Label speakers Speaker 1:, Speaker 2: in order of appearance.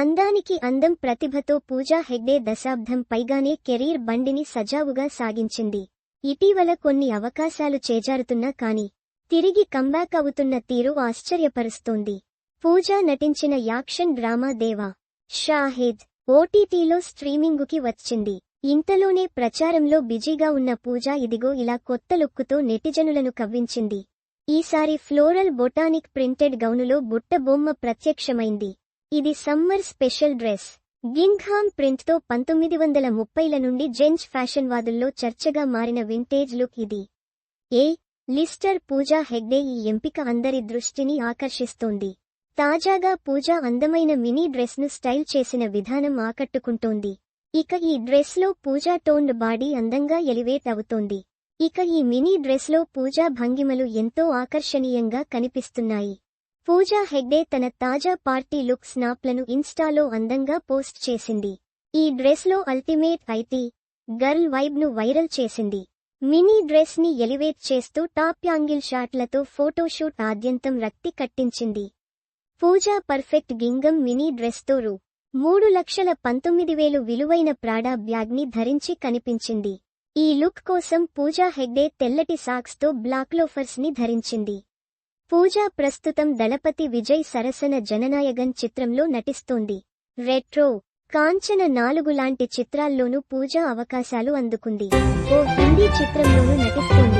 Speaker 1: అందానికి అందం ప్రతిభతో పూజా హెగ్డే దశాబ్దం పైగానే కెరీర్ బండిని సజావుగా సాగించింది. ఇటీవల కొన్ని అవకాశాలు చేజారుతున్నా కాని తిరిగి కంబ్యాక్ అవుతున్న తీరు ఆశ్చర్యపరుస్తోంది. పూజా నటించిన యాక్షన్ డ్రామా దేవా షాహిద్ ఓటీటీలో స్ట్రీమింగుకి వచ్చింది. ఇంతలోనే ప్రచారంలో బిజీగా ఉన్న పూజా ఇదిగో ఇలా కొత్త లుక్కుతో నెటిజనులను కవ్వించింది. ఈసారి ఫ్లోరల్ బొటానిక్ ప్రింటెడ్ గౌనులో బుట్టబొమ్మ ప్రత్యక్షమైంది. ఇది సమ్మర్ స్పెషల్ డ్రెస్. గింగ్హామ్ ప్రింట్తో పంతొమ్మిది వందల ముప్పైల నుండి జెంజ్ ఫ్యాషన్ వాదుల్లో చర్చగా మారిన వింటేజ్ లుక్ ఇది. ఏ. లిస్టర్ పూజా హెగ్డే ఈ ఎంపిక అందరి దృష్టిని ఆకర్షిస్తోంది. తాజాగా పూజా అందమైన మినీ డ్రెస్ను స్టైల్ చేసిన విధానం ఆకట్టుకుంటోంది. ఇక ఈ డ్రెస్లో పూజా టోన్డ్ బాడీ అందంగా ఎలివేట్ అవుతోంది. ఇక ఈ మినీ డ్రెస్లో పూజా భంగిమలు ఎంతో ఆకర్షణీయంగా కనిపిస్తున్నాయి. పూజా హెగ్డే తన తాజా పార్టీ లుక్ స్నాప్లను ఇన్స్టాలో అందంగా పోస్ట్ చేసింది. ఈ డ్రెస్లో అల్టిమేట్ ఐటీ గర్ల్ వైబ్ను వైరల్ చేసింది. మినీ డ్రెస్ని ఎలివేట్ చేస్తూ టాప్ యాంగిల్ షాట్లతో ఫోటోషూట్ ఆద్యంతం రక్తి కట్టించింది. పూజా పర్ఫెక్ట్ గింగం మినీ డ్రెస్తో రూ. మూడు లక్షల పంతొమ్మిది వేలు విలువైన ప్రాడా బ్యాగ్ని ధరించి కనిపించింది. ఈ లుక్ కోసం పూజా హెగ్డే తెల్లటి సాక్స్తో బ్లాక్లోఫర్స్ని ధరించింది. పూజా ప్రస్తుతం దళపతి విజయ్ సరసన జననాయగన్ చిత్రంలో నటిస్తోంది. రెట్రో కాంచన నాలుగు లాంటి చిత్రాల్లోనూ పూజా అవకాశాలు అందుకుంది. ఓ హిందీ చిత్రంలోనూ నటిస్తోంది.